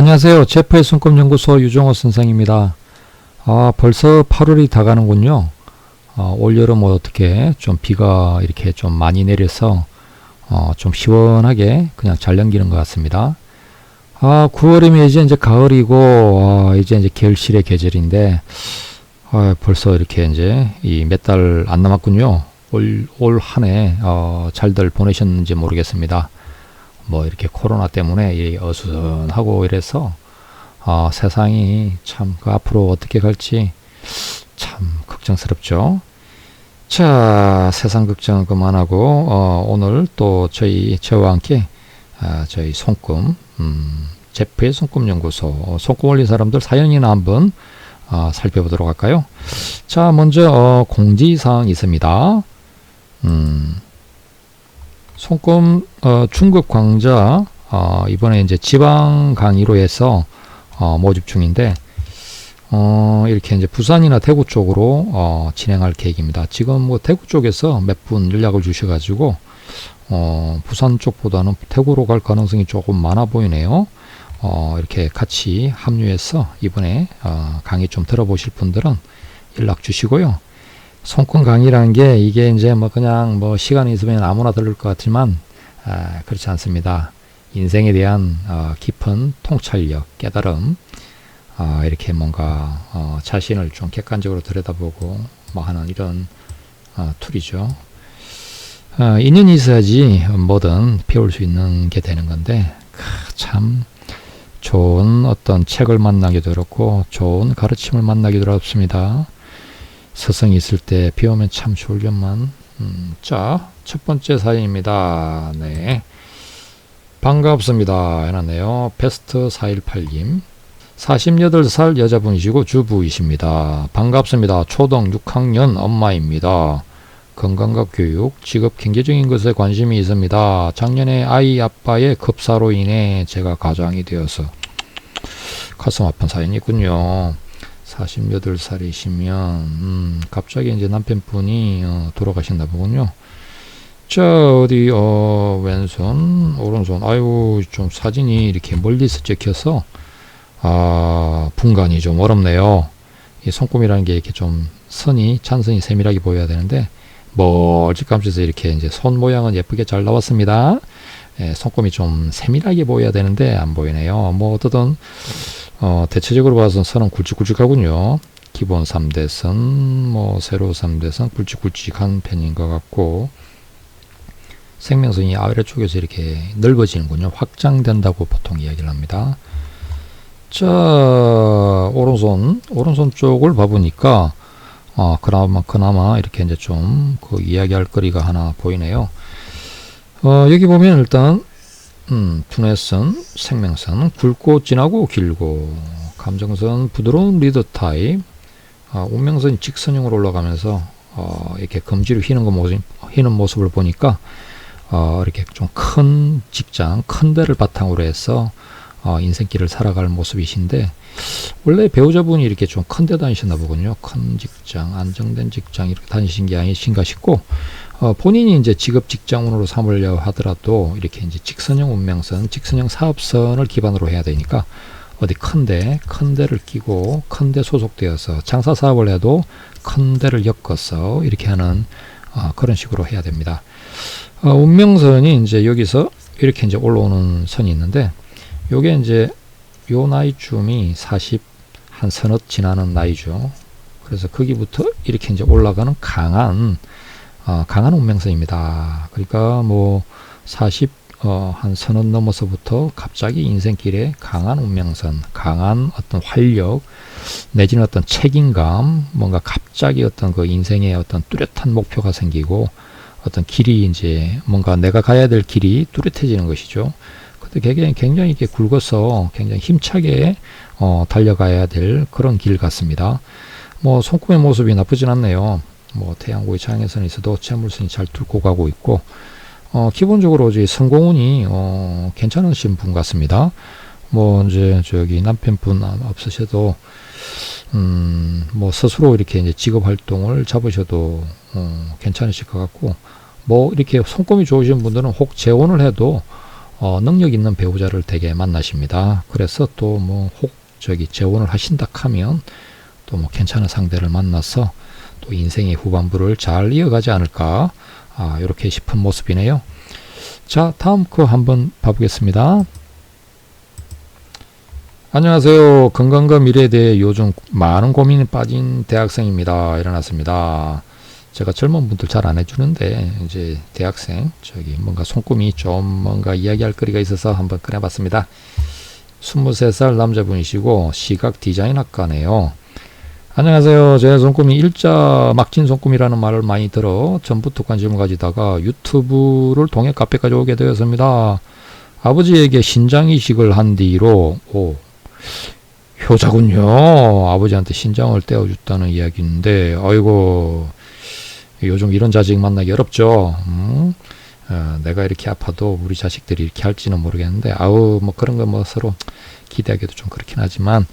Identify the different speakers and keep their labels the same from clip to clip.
Speaker 1: 안녕하세요. 제프의 손금연구소 유종호 선생입니다. 아, 벌써 8월이 다 가는군요. 어, 올여름 어떻게 좀 비가 이렇게 좀 많이 내려서 어, 좀 시원하게 그냥 잘 넘기는 것 같습니다. 아, 9월이면 이제 이제 가을이고 아, 이제 이제 겨울실의 계절인데 아, 벌써 이렇게 이제 이 몇 달 안 남았군요. 올 올 한 해 어, 잘들 보내셨는지 모르겠습니다. 뭐 이렇게 코로나 때문에 이 어수선하고 이래서 어, 세상이 참 그 앞으로 어떻게 갈지 참 걱정스럽죠. 자, 세상 걱정 그만하고 어, 오늘 또 저희 저와 함께 아, 저희 손금 음, 제프의 손금 연구소 손금 올린 사람들 사연이나 한번 어, 살펴보도록 할까요? 자, 먼저 어, 공지사항 있습니다. 음, 손금 어, 중국 광자 어, 이번에 이제 지방 강의로 해서 어, 모집 중인데 어, 이렇게 이제 부산이나 대구 쪽으로 어, 진행할 계획입니다. 지금 뭐 대구 쪽에서 몇 분 연락을 주셔가지고 어, 부산 쪽보다는 대구로 갈 가능성이 조금 많아 보이네요. 어, 이렇게 같이 합류해서 이번에 어, 강의 좀 들어보실 분들은 연락 주시고요. 손금 강의라는 게 이게 이제 뭐 그냥 뭐 시간이 있으면 아무나 들을 것 같지만 아, 그렇지 않습니다. 인생에 대한 어, 깊은 통찰력, 깨달음 어, 이렇게 뭔가 어, 자신을 좀 객관적으로 들여다보고 뭐 하는 이런 어, 툴이죠. 어, 인연이 있어야지 뭐든 배울 수 있는 게 되는 건데 크, 참 좋은 어떤 책을 만나기도 어렵고 좋은 가르침을 만나기도 어렵습니다. 스승이 있을 때 배우면 참 좋을 것만. 음, 자, 첫 번째 사연입니다. 네. 반갑습니다. 해놨네요. 베스트 418님. 48살 여자분이시고 주부이십니다. 반갑습니다. 초등 6학년 엄마입니다. 건강과 교육, 직업 경제적인 것에 관심이 있습니다. 작년에 아이 아빠의 급사로 인해 제가 가장이 되어서 가슴 아픈 사연이 있군요. 48살이시면 음, 갑자기 이제 남편분이 어, 돌아가셨나 보군요. 자 어디 어, 왼손 오른손 아유 좀 사진이 이렇게 멀리서 찍혀서 아 분간이 좀 어렵네요. 이 손금이라는 게 이렇게 좀 선이 찬선이 세밀하게 보여야 되는데 멀찌감치서 이렇게 이제 손 모양은 예쁘게 잘 나왔습니다. 예, 손금이 좀 세밀하게 보여야 되는데 안 보이네요. 뭐 어떻든 어, 대체적으로 봐서 선은 굵직굵직하군요. 기본 3대선, 뭐 세로 3대선 굵직굵직한 편인 것 같고 생명선이 아래쪽에서 이렇게 넓어지는군요. 확장된다고 보통 이야기를 합니다. 자, 오른손, 오른손 쪽을 봐보니까 어, 그나마 그나마 이렇게 이제 좀 그 이야기할 거리가 하나 보이네요. 어, 여기 보면 일단 음, 분해선, 생명선, 굵고 진하고 길고, 감정선, 부드러운 리더 타입, 아, 운명선 직선형으로 올라가면서 어, 이렇게 검지로 휘는 거 모습, 휘는 모습을 보니까 어, 이렇게 좀 큰 직장, 큰 데를 바탕으로 해서 어, 인생길을 살아갈 모습이신데 원래 배우자분이 이렇게 좀 큰 데 다니셨나 보군요. 큰 직장, 안정된 직장 이렇게 다니신 게 아니신가 싶고 어, 본인이 이제 직업 직장으로 삼으려 하더라도 이렇게 이제 직선형 운명선, 직선형 사업선을 기반으로 해야 되니까 어디 큰데 큰 데를 끼고 큰데 소속되어서 장사 사업을 해도 큰 데를 엮어서 이렇게 하는 어, 그런 식으로 해야 됩니다. 어, 운명선이 이제 여기서 이렇게 이제 올라오는 선이 있는데 요게 이제 요 나이쯤이 40 한 서너 지나는 나이죠. 그래서 거기부터 이렇게 이제 올라가는 강한 어, 강한 운명선입니다. 그러니까 뭐 40, 어, 한 선언 넘어서부터 갑자기 인생길에 강한 운명선, 강한 어떤 활력, 내지는 어떤 책임감, 뭔가 갑자기 어떤 그 인생의 어떤 뚜렷한 목표가 생기고 어떤 길이 이제 뭔가 내가 가야 될 길이 뚜렷해지는 것이죠. 근데 굉장히, 굉장히 이렇게 굵어서 굉장히 힘차게 어, 달려가야 될 그런 길 같습니다. 뭐 손금의 모습이 나쁘진 않네요. 뭐 태양고의 차양에서는 있어도 채물선이 잘 뚫고 가고 있고 어, 기본적으로 이제 성공운이 어, 괜찮으신 분 같습니다. 뭐 이제 저기 남편분 없으셔도 음, 뭐 스스로 이렇게 이제 직업 활동을 잡으셔도 어, 괜찮으실 것 같고 뭐 이렇게 손금이 좋으신 분들은 혹 재혼을 해도 어, 능력 있는 배우자를 되게 만나십니다. 그래서 또 뭐 혹 저기 재혼을 하신다 하면 또 뭐 괜찮은 상대를 만나서 또 인생의 후반부를 잘 이어가지 않을까 아, 이렇게 싶은 모습이네요. 자, 다음 거 한번 봐보겠습니다. 안녕하세요. 건강과 미래에 대해 요즘 많은 고민이 빠진 대학생입니다. 일어났습니다. 제가 젊은 분들 잘 안 해주는데 이제 대학생 저기 뭔가 손금이 좀 뭔가 이야기할 거리가 있어서 한번 꺼내봤습니다. 23살 남자분이시고 시각 디자인 학과네요. 안녕하세요. 제 손금이 일자 막진 손금이라는 말을 많이 들어 전부터 관심을 가지다가 유튜브를 통해 카페까지 오게 되었습니다. 아버지에게 신장 이식을 한 뒤로 오 효자군요. 아버지한테 신장을 떼어줬다는 이야기인데 아이고 요즘 이런 자식 만나기 어렵죠. 음? 어, 내가 이렇게 아파도 우리 자식들이 이렇게 할지는 모르겠는데 아우 뭐 그런 거 뭐 서로 기대하기도 좀 그렇긴 하지만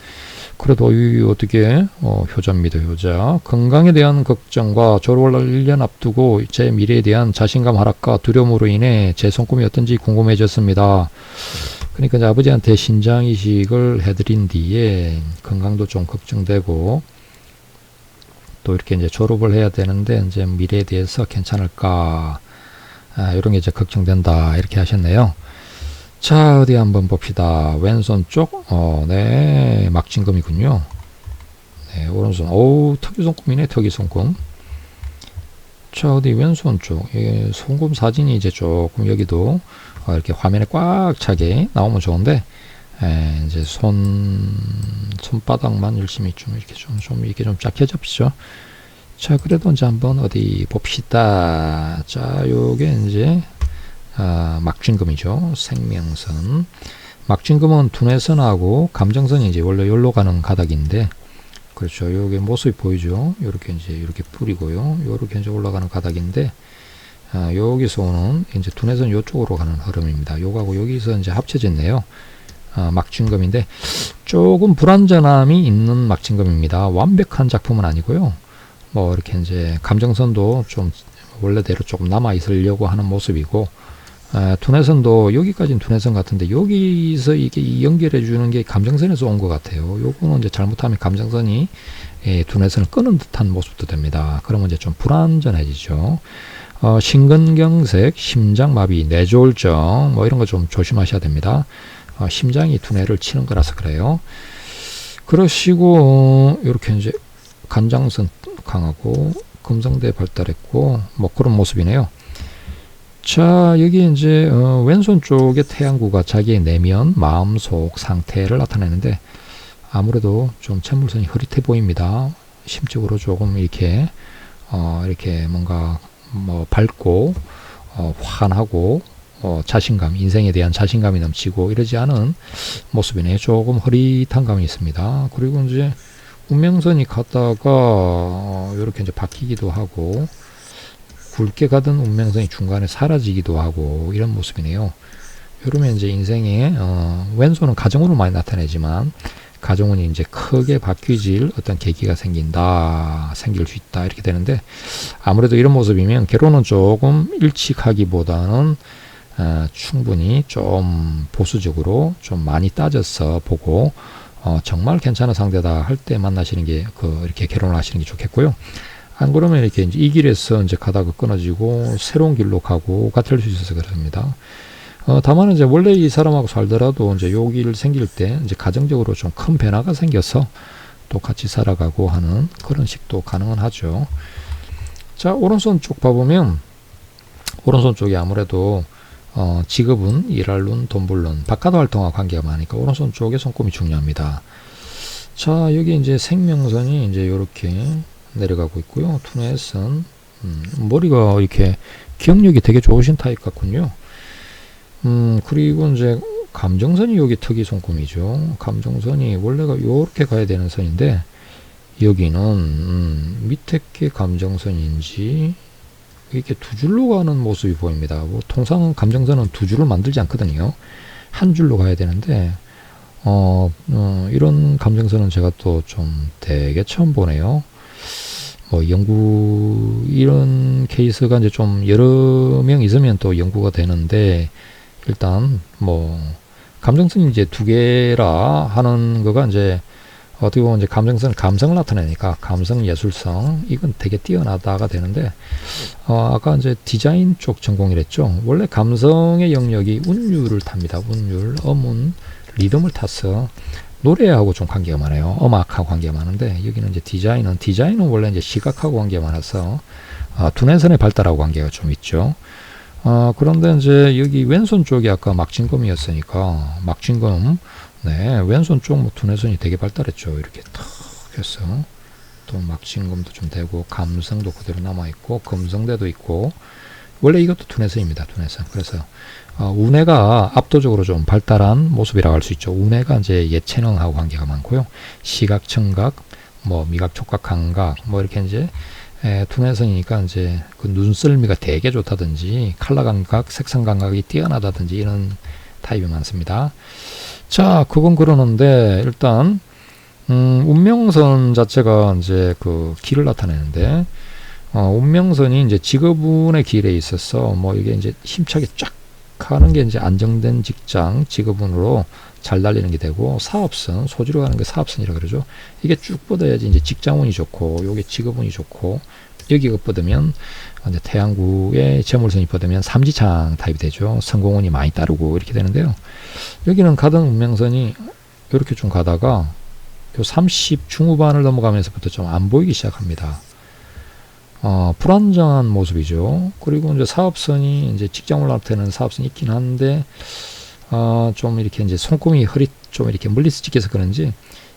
Speaker 1: 그래도 이 어떻게 어, 효자입니다 효자 건강에 대한 걱정과 졸업을 1년 앞두고 제 미래에 대한 자신감 하락과 두려움으로 인해 제 손금이 어떤지 궁금해졌습니다 그러니까 이제 아버지한테 신장 이식을 해드린 뒤에 건강도 좀 걱정되고 또 이렇게 이제 졸업을 해야 되는데 이제 미래에 대해서 괜찮을까 아, 이런 게 이제 걱정된다 이렇게 하셨네요. 자 어디 한번 봅시다. 왼손 쪽, 어, 네 막진금이군요. 네 오른손, 오 특이손금이네 특이손금. 자 어디 왼손 쪽, 예, 손금 사진이 이제 조금 여기도 어, 이렇게 화면에 꽉 차게 나오면 좋은데 에, 이제 손 손바닥만 열심히 좀 이렇게 좀, 좀 이렇게 좀 작게 잡히죠. 자, 그래도 이제 한번 어디 봅시다. 자, 요게 이제 아, 막진금이죠. 생명선. 막진금은 두뇌선하고 감정선이 이제 원래 열로 가는 가닥인데 그렇죠. 요게 모습이 보이죠. 요렇게 이제 이렇게 뿌리고요. 요렇게 이제 올라가는 가닥인데 아, 여기서 오는 이제 두뇌선 요쪽으로 가는 흐름입니다. 요거하고 여기서 이제 합쳐졌네요. 아, 막진금인데 조금 불완전함이 있는 막진금입니다. 완벽한 작품은 아니고요. 뭐 이렇게 이제 감정선도 좀 원래대로 조금 남아 있으려고 하는 모습이고 에, 투내선도 여기까지는 투내선 같은데 여기서 이게 연결해 주는 게 감정선에서 온 것 같아요. 요거는 이제 잘못하면 감정선이 예, 투내선을 끄는 듯한 모습도 됩니다. 그러면 이제 좀 불안전해지죠. 어, 심근경색, 심장마비, 뇌졸중 뭐 이런 거 좀 조심하셔야 됩니다. 어, 심장이 두뇌를 치는 거라서 그래요. 그러시고 이렇게 이제 간장선 강하고 금성대 발달했고 뭐 그런 모습이네요. 자 여기 이제 어, 왼손 쪽에 태양구가 자기의 내면 마음속 상태를 나타내는데 아무래도 좀 채물선이 흐릿해 보입니다. 심적으로 조금 이렇게 어, 이렇게 뭔가 뭐 밝고 어, 환하고 어, 자신감, 인생에 대한 자신감이 넘치고 이러지 않은 모습이네. 조금 흐릿한 감이 있습니다. 그리고 이제 운명선이 갔다가 어, 이렇게 이제 바뀌기도 하고 굵게 가던 운명선이 중간에 사라지기도 하고 이런 모습이네요. 이러면 이제 인생에 어, 왼손은 가정으로 많이 나타내지만 가정은 이제 크게 바뀌질 어떤 계기가 생긴다, 생길 수 있다 이렇게 되는데 아무래도 이런 모습이면 결혼은 조금 일찍하기보다는 어, 충분히 좀 보수적으로 좀 많이 따져서 보고 어, 정말 괜찮은 상대다 할 때 만나시는 게 그 이렇게 결혼을 하시는 게 좋겠고요. 안 그러면 이렇게 이제 이 길에서 이제 가다가 끊어지고 새로운 길로 가고 같을 수 있어서 그렇습니다. 어, 다만 이제 원래 이 사람하고 살더라도 이제 요길 생길 때 이제 가정적으로 좀 큰 변화가 생겨서 또 같이 살아가고 하는 그런 식도 가능은 하죠. 자, 오른손 쪽 봐보면 오른손 쪽이 아무래도 어, 직업은 일할룬, 돈벌룬, 바깥 활동과 관계가 많으니까 오른손 쪽에 손금이 중요합니다. 자, 여기 이제 생명선이 이제 이렇게 내려가고 있고요. 투네선, 음, 머리가 이렇게 기억력이 되게 좋으신 타입 같군요. 음, 그리고 이제 감정선이 여기 특이 손금이죠. 감정선이 원래가 이렇게 가야 되는 선인데 여기는 음, 밑에 게 감정선인지 이렇게 두 줄로 가는 모습이 보입니다. 뭐 통상 감정선은 두 줄을 만들지 않거든요. 한 줄로 가야 되는데 어, 어, 이런 감정선은 제가 또 좀 되게 처음 보네요. 뭐 연구 이런 케이스가 이제 좀 여러 명 있으면 또 연구가 되는데 일단 뭐 감정성이 이제 두 개라 하는 거가 이제 어떻게 보면 이제 감정성 감성을 나타내니까 감성 예술성 이건 되게 뛰어나다가 되는데 어 아까 이제 디자인 쪽 전공이랬죠. 원래 감성의 영역이 운율을 탑니다. 운율 어문 리듬을 타서 노래하고 좀 관계가 많아요. 음악하고 관계가 많은데 여기는 이제 디자인은 디자인은 원래 이제 시각하고 관계가 많아서 어, 두뇌선의 발달하고 관계가 좀 있죠. 어, 그런데 이제 여기 왼손 쪽이 아까 막진검이었으니까 막진검 네 왼손 쪽 뭐 두뇌선이 되게 발달했죠. 이렇게 탁 해서 또 막진검도 좀 되고 감성도 그대로 남아 있고 금성대도 있고. 원래 이것도 두뇌선입니다 두뇌선. 그래서 어, 운해가 압도적으로 좀 발달한 모습이라고 할 수 있죠 운해가 이제 예체능하고 관계가 많고요 시각 청각 뭐 미각 촉각 감각 뭐 이렇게 이제 에, 두뇌성이니까 이제 그 눈썰미가 되게 좋다든지 칼라 감각, 색상 감각이 뛰어나다든지 이런 타입이 많습니다. 자, 그건 그러는데 일단 음, 운명선 자체가 이제 그 길을 나타내는데 어, 운명선이 이제 직업운의 길에 있어서 뭐 이게 이제 힘차게 쫙 하는 게 이제 안정된 직장 직업운으로 잘 달리는 게 되고 사업선 소지로 가는 게 사업선이라 그러죠. 이게 쭉 뻗어야지 이제 직장운이 좋고 요게 직업운이 좋고 여기가 뻗으면 이제 태양구에 재물선이 뻗으면 삼지창 타입이 되죠. 성공운이 많이 따르고 이렇게 되는데요. 여기는 가던 운명선이 이렇게 좀 가다가 요 30 중후반을 넘어가면서부터 좀 안 보이기 시작합니다. 어, 불안정한 모습이죠. 그리고 이제 사업선이 이제 직장 올라테는 사업선이 있긴 한데 어, 좀 이렇게 이제 손금이 허리 좀 이렇게 물리스 찍혀서 그런지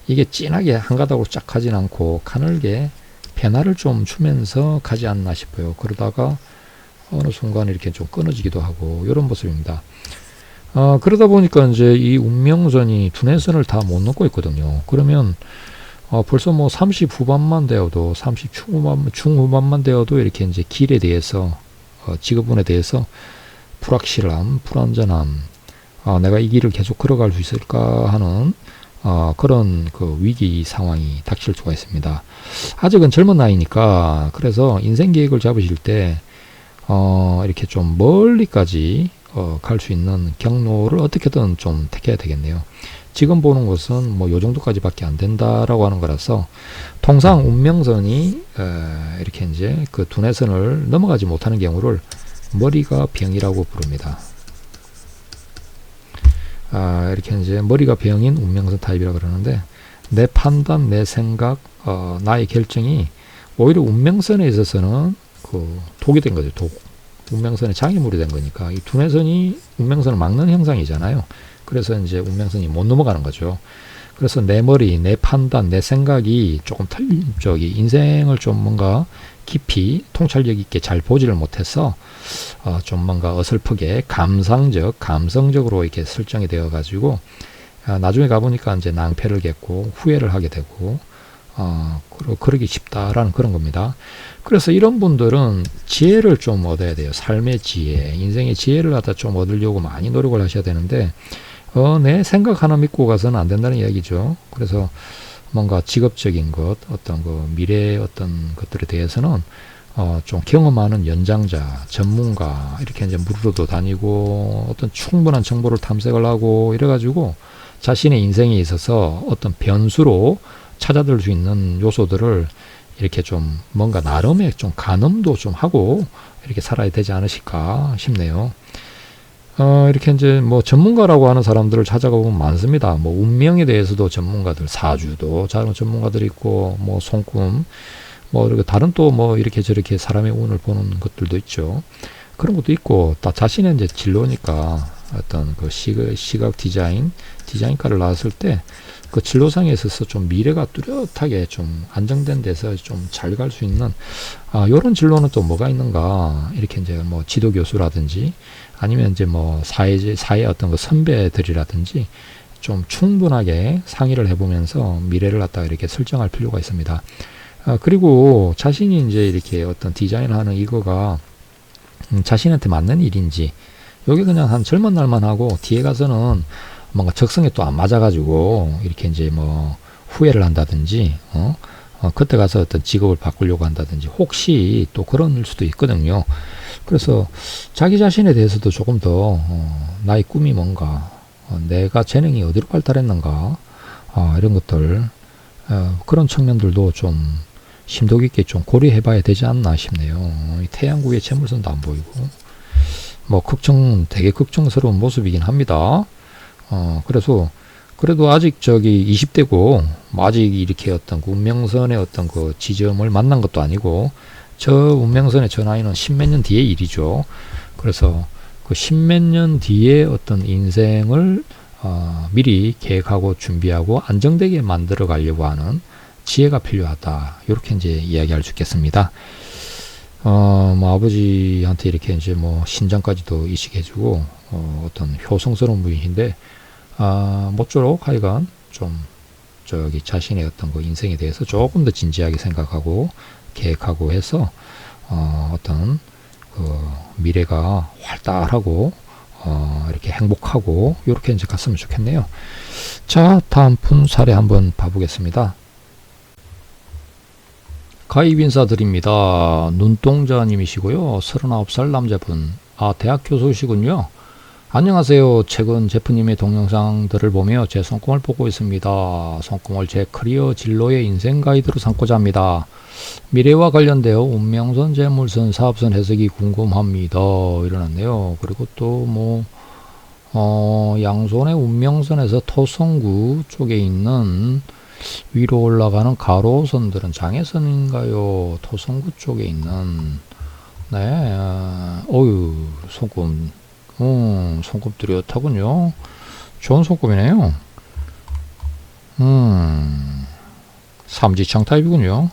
Speaker 1: 이게 진하게 한 가닥으로 쫙 가진 않고 가늘게 변화를 좀 주면서 가지 않나 싶어요. 그러다가 어느 순간 이렇게 좀 끊어지기도 하고 이런 모습입니다. 어, 그러다 보니까 이제 이 운명선이 두뇌선을 다못 넘고 있거든요. 그러면 어, 벌써 뭐 30 후반만 되어도 30 중후반, 중후반만 되어도 이렇게 이제 길에 대해서 어, 직업운에 대해서 불확실함, 불안전함, 어, 내가 이 길을 계속 걸어갈 수 있을까 하는 어, 그런 그 위기 상황이 닥칠 수가 있습니다. 아직은 젊은 나이니까 그래서 인생 계획을 잡으실 때 어, 이렇게 좀 멀리까지 어, 갈 수 있는 경로를 어떻게든 좀 택해야 되겠네요. 지금 보는 것은 뭐 요 정도까지밖에 안 된다라고 하는 거라서 통상 운명선이 에, 이렇게 이제 그 두뇌선을 넘어가지 못하는 경우를 머리가 병이라고 부릅니다. 아, 이렇게 이제 머리가 병인 운명선 타입이라 그러는데 내 판단, 내 생각, 어, 나의 결정이 오히려 운명선에 있어서는 그 독이 된 거죠. 독. 운명선의 장애물이 된 거니까 이 두뇌선이 운명선을 막는 형상이잖아요. 그래서 이제 운명선이 못 넘어가는 거죠. 그래서 내 머리, 내 판단, 내 생각이 조금 틀린 쪽이 인생을 좀 뭔가 깊이 통찰력 있게 잘 보지를 못해서 어, 좀 뭔가 어설프게 감상적, 감성적으로 이렇게 설정이 되어 가지고 아, 나중에 가보니까 이제 낭패를 겠고 후회를 하게 되고 어, 그러기 쉽다라는 그런 겁니다. 그래서 이런 분들은 지혜를 좀 얻어야 돼요. 삶의 지혜, 인생의 지혜를 갖다 좀 얻으려고 많이 노력을 하셔야 되는데 어, 내 생각 하나 믿고 가서는 안 된다는 이야기죠. 그래서 뭔가 직업적인 것, 어떤 그 미래의 어떤 것들에 대해서는 어, 좀 경험하는 연장자, 전문가, 이렇게 이제 물으러도 다니고 어떤 충분한 정보를 탐색을 하고 이래가지고 자신의 인생에 있어서 어떤 변수로 찾아들 수 있는 요소들을 이렇게 좀 뭔가 나름의 좀 가늠도 좀 하고 이렇게 살아야 되지 않으실까 싶네요. 어, 이렇게 이제 뭐 전문가라고 하는 사람들을 찾아가 보면 많습니다. 뭐 운명에 대해서도 전문가들, 사주도 전문가들이 있고, 뭐 손금, 뭐 이렇게 다른 또 뭐 이렇게 저렇게 사람의 운을 보는 것들도 있죠. 그런 것도 있고, 다 자신의 이제 진로니까 어떤 그 시각, 시각 디자인, 디자인과를 나왔을 때 그 진로상에 있어서 좀 미래가 뚜렷하게 좀 안정된 데서 좀 잘 갈 수 있는 아, 요런 진로는 또 뭐가 있는가 이렇게 이제 뭐 지도 교수라든지 아니면 이제 뭐 사회 사회 어떤 그 선배들이라든지 좀 충분하게 상의를 해보면서 미래를 갖다가 이렇게 설정할 필요가 있습니다. 아, 그리고 자신이 이제 이렇게 어떤 디자인하는 이거가 음, 자신한테 맞는 일인지 여기 그냥 한 젊은 날만 하고 뒤에 가서는 뭔가 적성에 또 안 맞아가지고 이렇게 이제 뭐 후회를 한다든지 어? 어, 그때 가서 어떤 직업을 바꾸려고 한다든지 혹시 또 그런 수도 있거든요. 그래서 자기 자신에 대해서도 조금 더 어, 나의 꿈이 뭔가 어, 내가 재능이 어디로 발달했는가 아, 이런 것들 어, 그런 측면들도 좀 심도 깊게 좀 고려해봐야 되지 않나 싶네요. 이 태양국의 재물선도 안 보이고 뭐 걱정 되게 걱정스러운 모습이긴 합니다. 어, 그래서 그래도 아직 저기 20대고 뭐 아직 이렇게 어떤 그 운명선의 어떤 그 지점을 만난 것도 아니고 저 운명선의 저 나이는 십몇 년 뒤의 일이죠. 그래서 그 십몇 년 뒤에 어떤 인생을 어, 미리 계획하고 준비하고 안정되게 만들어 가려고 하는 지혜가 필요하다. 이렇게 이제 이야기할 수 있겠습니다. 어, 뭐 아버지한테 이렇게 이제 뭐 신장까지도 이식해주고 어, 어떤 효성스러운 분인데 아, 모쪼록 하여간 좀 저기 자신의 어떤 그 인생에 대해서 조금 더 진지하게 생각하고 계획하고 해서 어, 어떤 그 미래가 활달하고 어, 이렇게 행복하고 이렇게 이제 갔으면 좋겠네요. 자, 다음 분 사례 한번 봐보겠습니다. 가입 인사드립니다. 눈동자님이시고요. 39살 남자분. 아, 대학 교수시군요. 안녕하세요. 최근 제프님의 동영상들을 보며 제 손금을 보고 있습니다. 손금을 제 커리어 진로의 인생 가이드로 삼고자 합니다. 미래와 관련되어 운명선, 재물선, 사업선 해석이 궁금합니다. 이러는데요. 그리고 또 뭐, 어, 양손의 운명선에서 토성구 쪽에 있는 위로 올라가는 가로선들은 장애선인가요? 토성구 쪽에 있는, 네, 어, 어유 손금, 음, 손금 뚜렷하군요. 좋은 손금이네요. 음, 삼지창 타입이군요.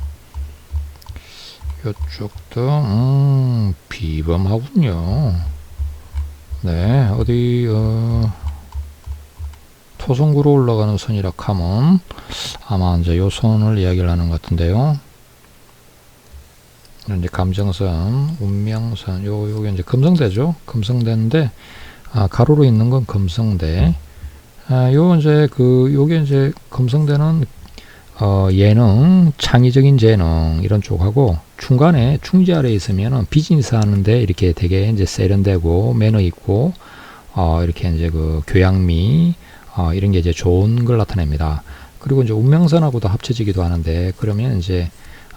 Speaker 1: 이쪽도 음, 비범하군요. 네, 어디 어, 토성구로 올라가는 선이라 하면 아마 이제 요 선을 이야기를 하는 것 같은데요. 이제 감정선, 운명선, 요 요게 이제 금성대죠. 금성대인데 아, 가로로 있는 건 금성대. 아, 요 이제 그 요게 이제 금성대는 어, 예능, 창의적인 재능 이런 쪽하고 중간에 충지 아래 있으면은 비즈니스 하는데 이렇게 되게 이제 세련되고 매너 있고 어, 이렇게 이제 그 교양미 어, 이런 게 이제 좋은 걸 나타냅니다. 그리고 이제 운명선하고도 합쳐지기도 하는데 그러면 이제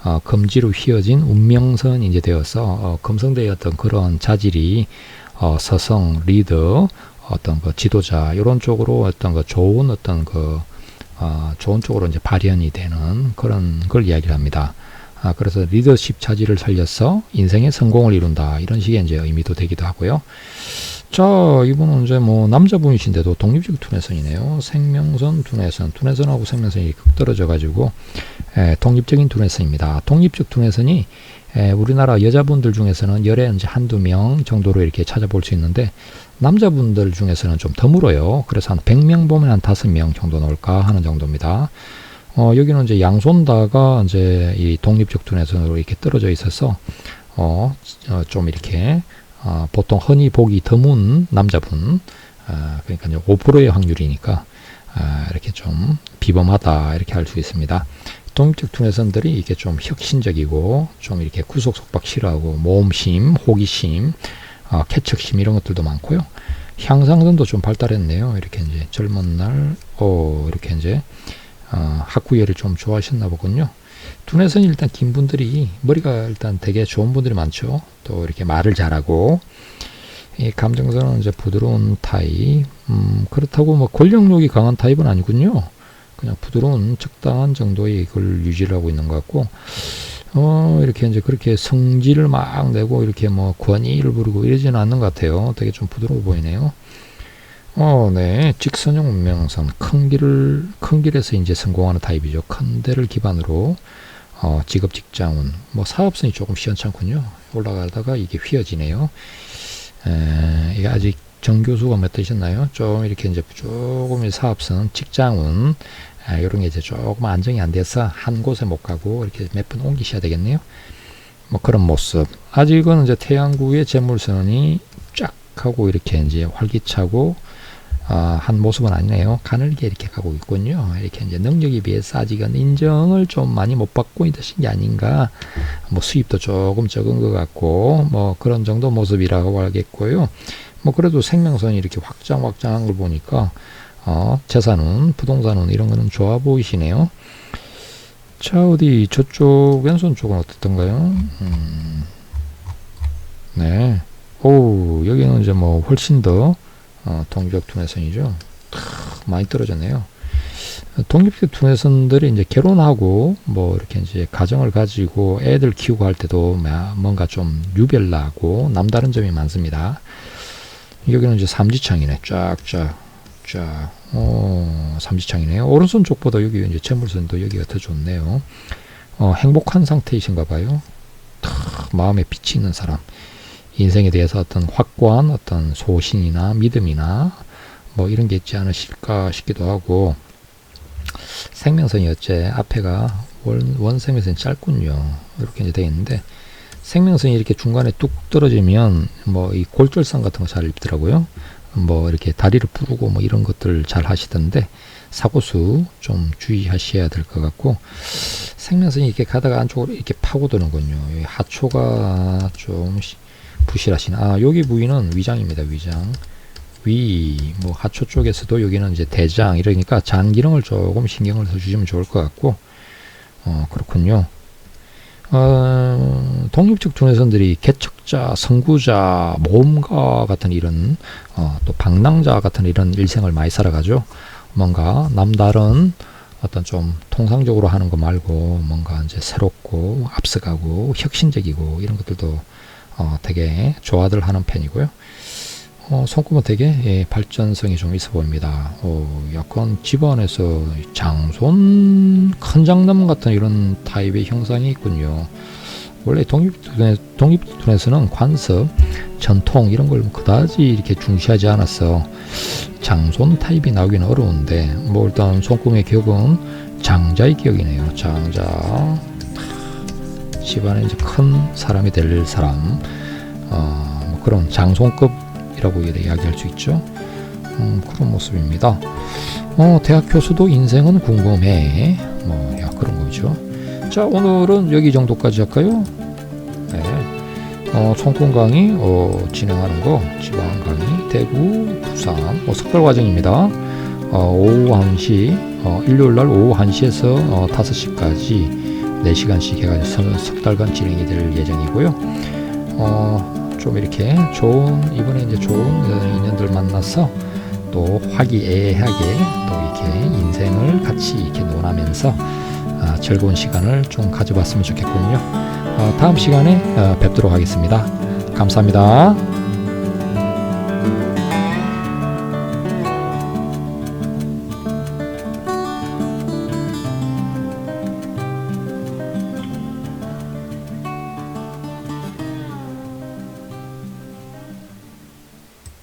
Speaker 1: 어, 금지로 휘어진 운명선이 이제 되어서 어, 금성대의 어떤 그런 자질이 어, 서성, 리더, 어떤 그 지도자 이런 쪽으로 어떤 그 좋은 어떤 그 어, 좋은 쪽으로 이제 발현이 되는 그런 걸 이야기를 합니다. 아, 그래서 리더십 차지를 살려서 인생의 성공을 이룬다. 이런 식의 이제 의미도 되기도 하고요. 자, 이분은 이제 뭐 남자분이신데도 독립적 두뇌선이네요. 생명선, 두뇌선, 두뇌선하고 생명선이 극 떨어져 가지고 에, 독립적인 두뇌선입니다. 독립적 두뇌선이 에, 우리나라 여자분들 중에서는 열에 이제 한두 명 정도로 이렇게 찾아볼 수 있는데 남자분들 중에서는 좀 드물어요. 그래서 한 100명 보면 한 5명 정도 나올까 하는 정도입니다. 어, 여기는 이제 양손다가 이제 이 독립적 두뇌선으로 이렇게 떨어져 있어서 어, 어, 좀 이렇게 어, 보통 흔히 보기 드문 남자분 어, 그러니까 이제 5%의 확률이니까 어, 이렇게 좀 비범하다 이렇게 할 수 있습니다. 독립적 두뇌선들이 이게 좀 혁신적이고 좀 이렇게 구속 속박 싫어하고 모험심, 호기심, 어, 캐척심 이런 것들도 많고요. 향상선도 좀 발달했네요. 이렇게 이제 젊은 날, 어, 이렇게 이제 어, 학구열을 좀 좋아하셨나 보군요. 두뇌선이 일단 긴 분들이 머리가 일단 되게 좋은 분들이 많죠. 또 이렇게 말을 잘하고 이 감정선은 이제 부드러운 타입. 음, 그렇다고 뭐 권력욕이 강한 타입은 아니군요. 그냥 부드러운 적당한 정도의 이걸 유지를 하고 있는 것 같고 어, 이렇게 이제 그렇게 성질을 막 내고 이렇게 뭐 권위를 부르고 이러지는 않는 것 같아요. 되게 좀 부드러워 보이네요. 어, 네. 직선형 운명선. 큰 길을, 큰 길에서 이제 성공하는 타입이죠. 큰 데를 기반으로, 어, 직업 직장운. 뭐 사업선이 조금 시원찮군요. 올라가다가 이게 휘어지네요. 에, 이게 아직 정교수가 몇 되셨나요? 좀 이렇게 이제 조금 사업선, 직장운, 아, 이런 게 이제 조금 안정이 안 돼서 한 곳에 못 가고 이렇게 몇 번 옮기셔야 되겠네요. 뭐 그런 모습. 아직은 이제 태양구의 재물선이 쫙 하고 이렇게 이제 활기차고 아, 한 모습은 아니네요. 가늘게 이렇게 가고 있군요. 이렇게 이제 능력에 비해서 아직은 인정을 좀 많이 못 받고 있는 게 아닌가. 뭐 수입도 조금 적은 것 같고 뭐 그런 정도 모습이라고 알겠고요. 뭐 그래도 생명선이 이렇게 확장 확장한 걸 보니까 어, 재산은 부동산은 이런 거는 좋아 보이시네요. 자 어디 저쪽 왼손 쪽은 어떻던가요? 음, 네. 오 여기는 이제 뭐 훨씬 더 어, 독립적 투내선이죠. 많이 떨어졌네요. 독립적 투내선들이 이제 결혼하고 뭐 이렇게 이제 가정을 가지고 애들 키우고 할 때도 마- 뭔가 좀 유별나고 남다른 점이 많습니다. 여기는 이제 삼지창이네. 쫙쫙 쫙. 어, 삼지창이네요. 오른손 쪽보다 여기 이제 재물선도 여기가 더 좋네요. 어, 행복한 상태이신가 봐요. 탁, 마음에 빛이 있는 사람. 인생에 대해서 어떤 확고한 어떤 소신이나 믿음이나 뭐 이런 게 있지 않으실까 싶기도 하고 생명선이 어째 앞에가 원, 원생명선이 짧군요. 이렇게 이제 되어 있는데 생명선이 이렇게 중간에 뚝 떨어지면 뭐 이 골절상 같은 거 잘 입더라고요. 뭐 이렇게 다리를 부르고 뭐 이런 것들 잘 하시던데 사고수 좀 주의하셔야 될 것 같고 생명선이 이렇게 가다가 안쪽으로 이렇게 파고드는군요. 이 하초가 좀 시- 부실하신 아 여기 부위는 위장입니다 위장. 위 뭐 하초 쪽에서도 여기는 이제 대장 이러니까 장 기능을 조금 신경을 더 주시면 좋을 것 같고. 어 그렇군요. 어, 독립적 두뇌선들이 개척자, 선구자, 모험가 같은 이런 어, 또 방랑자 같은 이런 일생을 많이 살아가죠. 뭔가 남다른 어떤 좀 통상적으로 하는 거 말고 뭔가 이제 새롭고 앞서가고 혁신적이고 이런 것들도 어, 되게 좋아들 하는 편이고요. 어, 손꼽은 되게 예, 발전성이 좀 있어 보입니다. 어, 약간 집안에서 장손 큰 장남 같은 이런 타입의 형상이 있군요. 원래 독립둔에, 독립둔에서는 관습, 전통 이런 걸 그다지 이렇게 중시하지 않았어. 장손 타입이 나오기는 어려운데 뭐 일단 손꿈의 격은 장자의 격이네요. 장자. 집안에 이제 큰 사람이 될 사람. 어, 뭐 그런 장손급이라고 이야기할 수 있죠. 음, 그런 모습입니다. 어, 대학 교수도 인생은 궁금해. 뭐, 야, 그런 거죠. 자, 오늘은 여기 정도까지 할까요? 네. 어, 총권 강의, 어, 진행하는 거, 지방 강의, 대구, 부산, 뭐, 석달 과정입니다. 어, 오후 1시, 어, 일요일 날 오후 1시에서 어, 5시까지 4시간씩 해가지고 석 달간 진행이 될 예정이고요. 어, 좀 이렇게 좋은, 이번에 이제 좋은 어, 인연들 만나서 또 화기애애하게 또 이렇게 인생을 같이 이렇게 논하면서 아, 즐거운 시간을 좀 가져봤으면 좋겠군요. 어, 다음 시간에 어, 뵙도록 하겠습니다. 감사합니다.